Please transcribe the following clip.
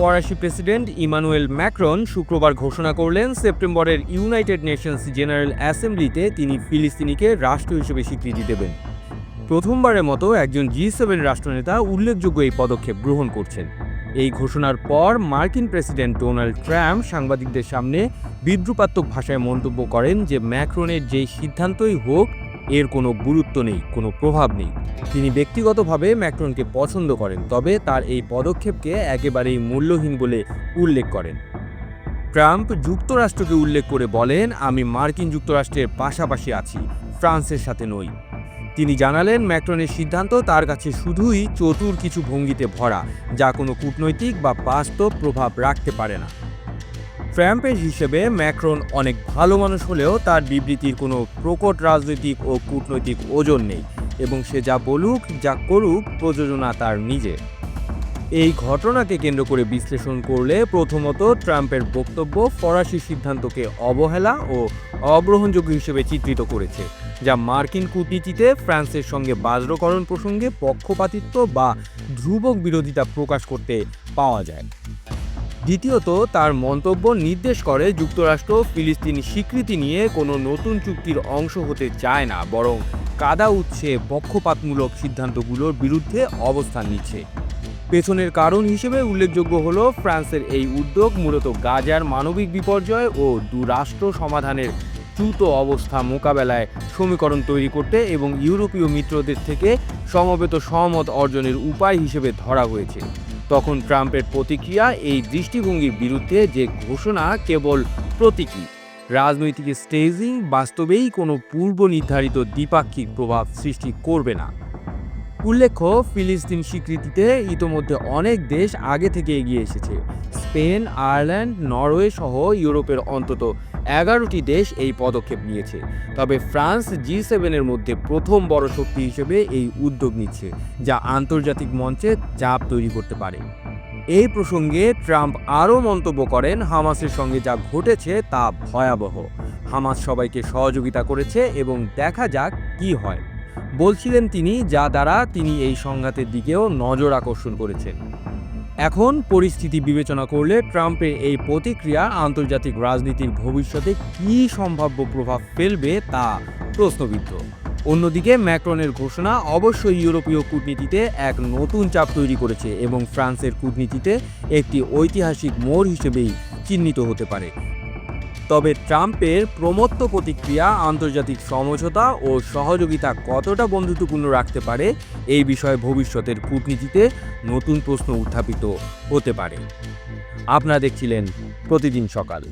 ফরাসি president Emmanuel Macron শুক্রবার ঘোষণা করলেন, সেপ্টেম্বরের ইউনাইটেড নেশনস জেনারেল অ্যাসেম্বলিতে তিনি ফিলিস্তিনিকে রাষ্ট্র হিসেবে স্বীকৃতি দেবেন। প্রথমবারের মতো একজন জি সেভেন রাষ্ট্রনেতা উল্লেখযোগ্য এই পদক্ষেপ গ্রহণ করছেন। এই ঘোষণার পর মার্কিন প্রেসিডেন্ট ডোনাল্ড ট্রাম্প সাংবাদিকদের সামনে বিদ্রুপাত্মক ভাষায় মন্তব্য করেন যে, ম্যাক্রনের যেই সিদ্ধান্তই হোক এর কোনো গুরুত্ব নেই, কোনো প্রভাব নেই। তিনি ব্যক্তিগতভাবে ম্যাক্রনকে পছন্দ করেন, তবে তার এই পদক্ষেপকে একেবারেই মূল্যহীন বলে উল্লেখ করেন। ট্রাম্প যুক্তরাষ্ট্রকে উল্লেখ করে বলেন, আমি মার্কিন যুক্তরাষ্ট্রের পাশাপাশি আছি, ফ্রান্সের সাথে নই। তিনি জানালেন, ম্যাক্রনের সিদ্ধান্ত তার কাছে শুধুই চতুর কিছু ভঙ্গিতে ভরা, যা কোনো কূটনৈতিক বা বাস্তব প্রভাব রাখতে পারে না। ট্রাম্পের হিসেবে ম্যাক্রন অনেক ভালো মানুষ হলেও তার বিবৃতির কোনো প্রকট রাজনৈতিক ও কূটনৈতিক ওজন নেই এবং সে যা বলুক, যা করুক, প্রযোজনা তার নিজে এই ঘটনাকে কেন্দ্র করে বিশ্লেষণ করলে প্রথমত ট্রাম্পের বক্তব্য ফরাসি সিদ্ধান্তকে অবহেলা ও অগ্রহণযোগ্য হিসেবে চিত্রিত করেছে, যা মার্কিন কূটনীতিতে ফ্রান্সের সঙ্গে বাজ্রকরণ প্রসঙ্গে পক্ষপাতিত্ব বা ধ্রুবক বিরোধিতা প্রকাশ করতে পাওয়া যায়। দ্বিতীয়ত, তার মন্তব্য নির্দেশ করে যুক্তরাষ্ট্র ফিলিস্তিনি স্বীকৃতি নিয়ে কোনো নতুন চুক্তির অংশ হতে চায় না, বরং কাদা উচ্ছে পক্ষপাতমূলক সিদ্ধান্তগুলোর বিরুদ্ধে অবস্থান নিচ্ছে। পেছনের কারণ হিসেবে উল্লেখযোগ্য হল ফ্রান্সের এই উদ্যোগ মূলত গাজার মানবিক বিপর্যয় ও দুরাষ্ট্র সমাধানের দ্রুত অবস্থা মোকাবেলায় সমীকরণ তৈরি করতে এবং ইউরোপীয় মিত্রদের থেকে সমবেত সহমত অর্জনের উপায় হিসেবে ধরা হয়েছে। তখন ট্রাম্পের প্রতিক্রিয়া এই দৃষ্টিভঙ্গির বিরুদ্ধে যে ঘোষণা কেবল প্রতীকী। রাজনৈতিক স্টেজিং বাস্তবেই কোনো পূর্ব নির্ধারিত দ্বিপাক্ষিক প্রভাব সৃষ্টি করবে না। উল্লেখ্য, ফিলিস্তিন স্বীকৃতিতে ইতোমধ্যে অনেক দেশ আগে থেকে এগিয়ে এসেছে। স্পেন, আয়ারল্যান্ড, নরওয়ে সহ ইউরোপের অন্তত এগারোটি দেশ এই পদক্ষেপ নিয়েছে। তবে ফ্রান্স জি সেভেনের মধ্যে প্রথম বড় শক্তি হিসেবে এই উদ্যোগ নিচ্ছে, যা আন্তর্জাতিক মঞ্চে চাপ তৈরি করতে পারে। এই প্রসঙ্গে ট্রাম্প আরও মন্তব্য করেন হামাসের সঙ্গে যা ঘটেছে তা ভয়াবহ। হামাস সবাইকে সহযোগিতা করেছে এবং দেখা যাক কি হয়। বলছিলেন তিনি, যা দ্বারা তিনি এই সংঘাতের দিকেও নজর আকর্ষণ করেছেন। এখন পরিস্থিতি বিবেচনা করলে ট্রাম্পের এই প্রতিক্রিয়া আন্তর্জাতিক রাজনীতির ভবিষ্যতে কী সম্ভাব্য প্রভাব ফেলবে তা প্রশ্নবিদ্ধ। অন্যদিকে ম্যাক্রনের ঘোষণা অবশ্যই ইউরোপীয় কূটনীতিতে এক নতুন চাপ তৈরি করেছে এবং ফ্রান্সের কূটনীতিতে একটি ঐতিহাসিক মোড় হিসেবেই চিহ্নিত হতে পারে। তবে ট্রাম্পের প্রমত্ত প্রতিক্রিয়া, আন্তর্জাতিক সমঝোতা ও সহযোগিতা কতটা বন্ধুত্বপূর্ণ রাখতে পারে এই বিষয়ে ভবিষ্যতের কূটনীতিতে নতুন প্রশ্ন উত্থাপিত হতে পারে। আপনারা দেখছিলেন প্রতিদিন সকাল।